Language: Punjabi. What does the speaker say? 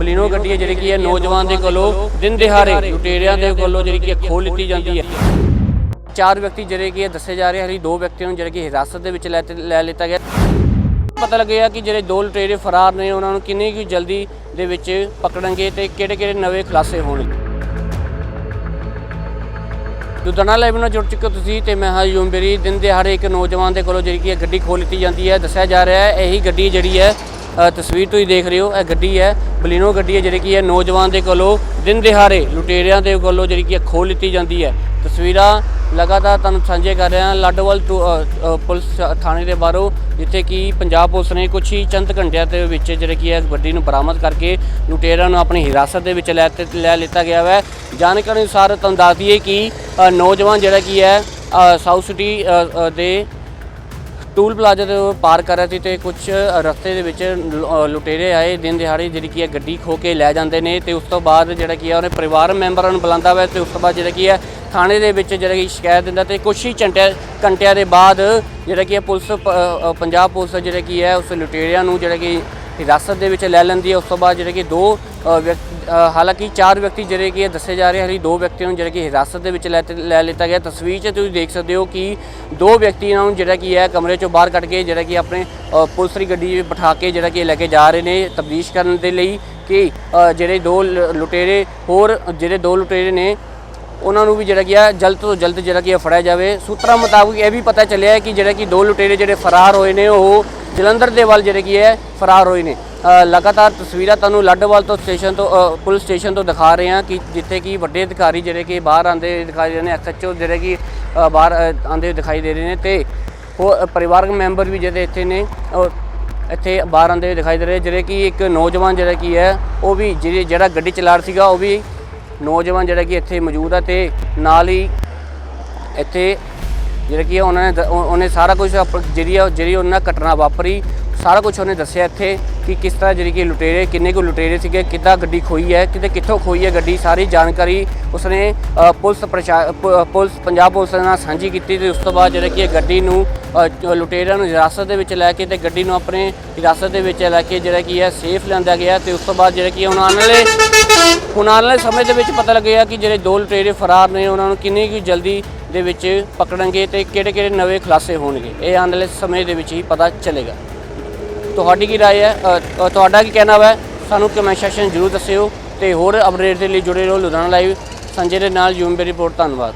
ਬਲੀਨੋ ਗੱਡੀ ਹੈ ਜਿਹੜੀ ਕੀ ਹੈ, ਨੌਜਵਾਨ ਦੇ ਕੋਲੋਂ ਦਿਨ ਦਿਹਾੜੇ ਲੁਟੇਰਿਆਂ ਦੇ ਕੋਲੋਂ ਜਿਹੜੀ ਕੀ ਹੈ, ਖੋਹ ਲਿੱਤੀ ਜਾਂਦੀ ਹੈ। ਚਾਰ ਵਿਅਕਤੀ ਜਿਹੜੇ ਕੀ ਹੈ, ਦੱਸੇ ਜਾ ਰਹੇ ਹਨ। ਦੋ ਵਿਅਕਤੀਆਂ ਨੂੰ ਜਿਹੜੇ ਕਿ ਹਿਰਾਸਤ ਦੇ ਵਿੱਚ ਲੈ ਲਿੱਤਾ ਗਿਆ। ਪਤਾ ਲੱਗਿਆ ਕਿ ਜਿਹੜੇ ਦੋ ਲੁਟੇਰੇ ਫਰਾਰ ਨੇ, ਉਹਨਾਂ ਨੂੰ ਕਿੰਨੀ ਕੁ ਜਲਦੀ ਦੇ ਵਿੱਚ ਪਕੜਨਗੇ ਤੇ ਕਿਹੜੇ ਕਿਹੜੇ ਨਵੇਂ ਖੁਲਾਸੇ ਹੋਣਗੇ। ਲੁਧਿਆਣਾ ਲਾਈਵ ਨਾਲ ਜੁੜ ਚੁੱਕੇ ਹੋ ਤੁਸੀਂ ਤੇ ਮੈਂ ਹਾਂ ਯੂਮਬੇਰੀ ਦਿਨ ਦਿਹਾੜੇ ਇੱਕ ਨੌਜਵਾਨ ਦੇ ਕੋਲੋਂ ਜਿਹੜੀ ਕੀ ਹੈ, ਗੱਡੀ ਖੋਹ ਲਿੱਤੀ ਜਾਂਦੀ ਹੈ। ਦੱਸਿਆ ਜਾ ਰਿਹਾ ਹੈ, ਇਹੀ ਗੱਡੀ ਜਿਹੜੀ ਹੈ ਤਸਵੀਰ ਤੁਸੀਂ ਦੇਖ ਰਹੇ ਹੋ ਇਹ ਗੱਡੀ ਹੈ ਬਲੀਨੋ ਗੱਡੀ ਹੈ ਜਿਹੜੀ ਕਿ ਹੈ ਨੌਜਵਾਨ ਦੇ ਕੋਲੋਂ ਦਿਨ ਦਿਹਾੜੇ ਲੁਟੇਰਿਆਂ ਦੇ ਕੋਲੋਂ ਜਿਹੜੀ ਕਿ ਖੋਹ ਲਿੱਤੀ ਜਾਂਦੀ ਹੈ। ਤਸਵੀਰਾਂ ਲਗਾਤਾਰ ਤੁਹਾਨੂੰ ਸਾਂਝੇ ਕਰ ਰਿਹਾ ਹਾਂ ਲਾਡੋਵਾਲ ਟੂ- ਅ, ਅ, ਪੁਲਿਸ ਥਾਣੇ ਦੇ ਬਾਹਰੋਂ ਜਿੱਥੇ ਕਿ ਪੰਜਾਬ ਪੁਲਿਸ ਨੇ ਕੁਝ ਹੀ ਚੰਦ ਘੰਟਿਆਂ ਦੇ ਵਿੱਚ ਜਿਹੜੇ ਕਿ ਹੈ ਗੱਡੀ ਨੂੰ ਬਰਾਮਦ ਕਰਕੇ ਲੁਟੇਰਿਆਂ ਨੂੰ ਆਪਣੀ ਹਿਰਾਸਤ ਦੇ ਵਿੱਚ ਲੈ ਲੈ ਲਿੱਤਾ ਗਿਆ ਹੈ। ਜਾਣਕਾਰੀ ਅਨੁਸਾਰ ਤੁਹਾਨੂੰ ਦੱਸ ਦਈਏ ਕਿ ਨੌਜਵਾਨ ਜਿਹੜਾ ਕੀ ਹੈ ਸਾਊਥ ਸਿਟੀ ਦੇ ਟੂਲ ਪਲਾਜ਼ਾ ਤੇ ਉਹ ਪਾਰ ਕਰ ਰਿਹਾ ਸੀ ਤੇ ਕੁਝ ਰਸਤੇ ਦੇ ਵਿੱਚ ਲ- ਲੁਟੇਰੇ ਆਏ। ਦਿਨ ਦਿਹਾੜੇ ਜਿਹੜੀ ਕੀ ਹੈ, ਗੱਡੀ ਖੋ ਕੇ ਲੈ ਜਾਂਦੇ ਨੇ ਤੇ ਉਸ ਤੋਂ ਬਾਅਦ ਜਿਹੜਾ ਕੀ ਹੈ, ਉਹਨੇ ਪਰਿਵਾਰ ਮੈਂਬਰਾਂ ਨੂੰ ਬੁਲਾਉਂਦਾ ਵਾ ਤੇ ਉਸ ਤੋਂ ਬਾਅਦ ਜਿਹੜਾ ਕੀ ਹੈ, ਥਾਣੇ ਦੇ ਵਿੱਚ ਜਿਹੜਾ ਕੀ ਸ਼ਿਕਾਇਤ ਦਿੰਦਾ ਤੇ ਕੁਝ ਹੀ ਘੰਟਿਆਂ ਘੰਟਿਆਂ ਦੇ ਬਾਅਦ ਜਿਹੜਾ ਕੀ ਹੈ, ਪੁਲਿਸ ਪੰਜਾਬ ਪੁਲਿਸ ਜਿਹੜਾ ਕੀ ਹੈ, ਉਸ ਲੁਟੇਰਿਆਂ ਨੂੰ ਜਿਹੜਾ ਕਿ ਹਿਰਾਸਤ ਦੇ ਵਿੱਚ ਲੈ ਲੈਂਦੀ ਹੈ। ਉਸ ਤੋਂ ਬਾਅਦ ਜਿਹੜੇ ਕਿ ਦੋ ਵਿਅਕ- ਹਾਲਾਂਕਿ ਚਾਰ ਵਿਅਕਤੀ ਜਿਹੜੇ ਕਿ ਇਹ ਦੱਸੇ ਜਾ ਰਹੇ ਹਨ ਦੋ ਵਿਅਕਤੀਆਂ ਨੂੰ ਜਿਹੜੇ ਕਿ ਹਿਰਾਸਤ ਦੇ ਵਿੱਚ ਲੈ ਲੈ ਲਿੱਤਾ ਗਿਆ। ਤਸਵੀਰ 'ਚ ਤੁਸੀਂ ਦੇਖ ਸਕਦੇ ਹੋ ਕਿ ਦੋ ਵਿਅਕਤੀਆਂ ਨੂੰ ਜਿਹੜਾ ਕਿ ਹੈ ਕਮਰੇ 'ਚੋਂ ਬਾਹਰ ਕੱਢ ਕੇ ਜਿਹੜਾ ਕਿ ਆਪਣੇ ਪੁਲਿਸ ਦੀ ਗੱਡੀ ਬਿਠਾ ਕੇ ਜਿਹੜਾ ਕਿ ਲੈ ਕੇ ਜਾ ਰਹੇ ਨੇ ਤਬਦੀਸ਼ ਕਰਨ ਦੇ ਲਈ ਕਿ ਜਿਹੜੇ ਦੋ ਲ- ਲੁਟੇਰੇ ਹੋਰ ਜਿਹੜੇ ਦੋ ਲੁਟੇਰੇ ਨੇ, ਉਹਨਾਂ ਨੂੰ ਵੀ ਜਿਹੜਾ ਕੀ ਆ ਜਲਦ ਤੋਂ ਜਲਦ ਜਿਹੜਾ ਕੀ ਫੜਿਆ ਜਾਵੇ। ਸੂਤਰਾਂ ਮੁਤਾਬਕ ਇਹ ਵੀ ਪਤਾ ਚੱਲਿਆ ਹੈ ਕਿ ਜਿਹੜਾ ਕਿ ਦੋ ਲੁਟੇਰੇ ਜਿਹੜੇ ਫਰਾਰ ਹੋਏ ਨੇ, ਉਹ ਜਲੰਧਰ ਦੇ ਵੱਲ ਜਿਹੜੇ ਕੀ ਹੈ ਫਰਾਰ ਹੋਏ ਨੇ। ਲਗਾਤਾਰ ਤਸਵੀਰਾਂ ਤੁਹਾਨੂੰ ਲੱਡਵਾਲ ਤੋਂ ਸਟੇਸ਼ਨ ਤੋਂ ਪੁਲਿਸ ਸਟੇਸ਼ਨ ਤੋਂ ਦਿਖਾ ਰਹੇ ਹਾਂ ਕਿ ਜਿੱਥੇ ਕਿ ਵੱਡੇ ਅਧਿਕਾਰੀ ਜਿਹੜੇ ਕਿ ਬਾਹਰ ਆਂਦੇ ਦਿਖਾਈ ਦੇ ਰਹੇ ਨੇ ਐਸਐਚਓ ਜਿਹੜੇ ਕਿ ਅ, ਬਾਹਰ ਆਂਦੇ ਦਿਖਾਈ ਦੇ ਰਹੇ ਨੇ ਤੇ ਉਹ ਪਰਿਵਾਰਕ ਮੈਂਬਰ ਵੀ ਜਿਹੜੇ ਇੱਥੇ ਨੇ ਉਹ ਇੱਥੇ ਬਾਹਰ ਆਂਦੇ ਦਿਖਾਈ ਦੇ ਰਹੇ। ਜਿਹੜੇ ਕਿ ਇੱਕ ਨੌਜਵਾਨ ਜਿਹੜਾ ਕੀ ਹੈ ਉਹ ਵੀ ਜਿਹੜੇ ਜਿਹੜਾ ਗੱਡੀ ਚਲਾ ਰਿਹਾ ਸੀਗਾ ਉਹ ਵੀ ਨੌਜਵਾਨ ਜਿਹੜਾ ਕਿ ਇੱਥੇ ਮੌਜੂਦ ਹੈ ਤੇ ਨਾਲ ਹੀ ਇੱਥੇ ਜਿਹੜਾ ਕਿ ਹੈ ਉਹਨਾਂ ਨੇ ਦ- ਉਹਨੇ ਸਾਰਾ ਕੁਝ ਜਿਹੜੀ ਆ ਜਿਹੜੀ ਉਹਨਾਂ ਨਾਲ ਘਟਨਾ ਵਾਪਰੀ, ਸਾਰਾ ਕੁਝ ਉਹਨੇ ਦੱਸਿਆ ਇੱਥੇ ਕਿ ਕਿਸ ਤਰ੍ਹਾਂ ਜਿਹੜੀ ਕਿ ਲੁਟੇਰੇ, ਕਿੰਨੇ ਕੁ ਲੁਟੇਰੇ ਸੀਗੇ, ਕਿੱਦਾਂ ਗੱਡੀ ਖੋਈ ਹੈ, ਕਿਤੇ ਕਿੱਥੋਂ ਖੋਈ ਹੈ ਗੱਡੀ, ਸਾਰੀ ਜਾਣਕਾਰੀ ਉਸਨੇ ਪੁਲਿਸ ਪ੍ਰਸ਼ਾ- ਪ- ਪੁਲਿਸ, ਪੰਜਾਬ ਪੁਲਿਸ ਨਾਲ ਸਾਂਝੀ ਕੀਤੀ ਤੇ ਉਸ ਤੋਂ ਬਾਅਦ ਜਿਹੜਾ ਕਿ ਇਹ ਗੱਡੀ ਨੂੰ ਲੁਟੇਰਿਆਂ ਨੂੰ ਹਿਰਾਸਤ ਦੇ ਵਿੱਚ ਲੈ ਕੇ ਤੇ ਗੱਡੀ ਨੂੰ ਆਪਣੇ ਹਿਰਾਸਤ ਦੇ ਵਿੱਚ ਲੈ ਕੇ ਜਿਹੜਾ ਕੀ ਹੈ ਸੇਫ ਲਿਆਂਦਾ ਗਿਆ ਤੇ ਉਸ ਤੋਂ ਬਾਅਦ ਜਿਹੜਾ ਕਿ ਹੁਣ ਆਉਣ ਵਾਲੇ, ਹੁਣ ਆਉਣ ਵਾਲੇ ਸਮੇਂ ਦੇ ਵਿੱਚ ਪਤਾ ਲੱਗਿਆ ਕਿ ਜਿਹੜੇ ਦੋ ਲੁਟੇਰੇ ਫਰਾਰ ਨੇ, ਉਹਨਾਂ ਨੂੰ ਕਿੰਨੀ ਕੁ ਜਲਦੀ ਦੇ ਵਿੱਚ ਪਕੜਨਗੇ ਤੇ ਕਿਹੜੇ ਕਿਹੜੇ ਨਵੇਂ ਖੁਲਾਸੇ ਹੋਣਗੇ ਇਹ ਆਉਣ ਵਾਲੇ ਸਮੇਂ ਦੇ ਵਿੱਚ ਹੀ ਪਤਾ ਚੱਲੇਗਾ ਤੁਹਾਡੀ ਕੀ رائے ਹੈ ਅ, ਅ, ਤੁਹਾਡਾ ਕੀ ਕਹਿਣਾ ਹੈ ਸਾਨੂੰ ਕਮੈਂਟ ਸੈਕਸ਼ਨ ਜ਼ਰੂਰ ਦੱਸਿਓ ਤੇ ਹੋਰ ਅਪਡੇਟ ਦੇ ਲਈ ਜੁੜੇ ਰਹੋ ਲੁਧਿਆਣਾ ਲਾਈਵ ਸੰਜੇ ਦੇ ਨਾਲ ਯੂਮ ਰਿਪੋਰਟ ਧੰਨਵਾਦ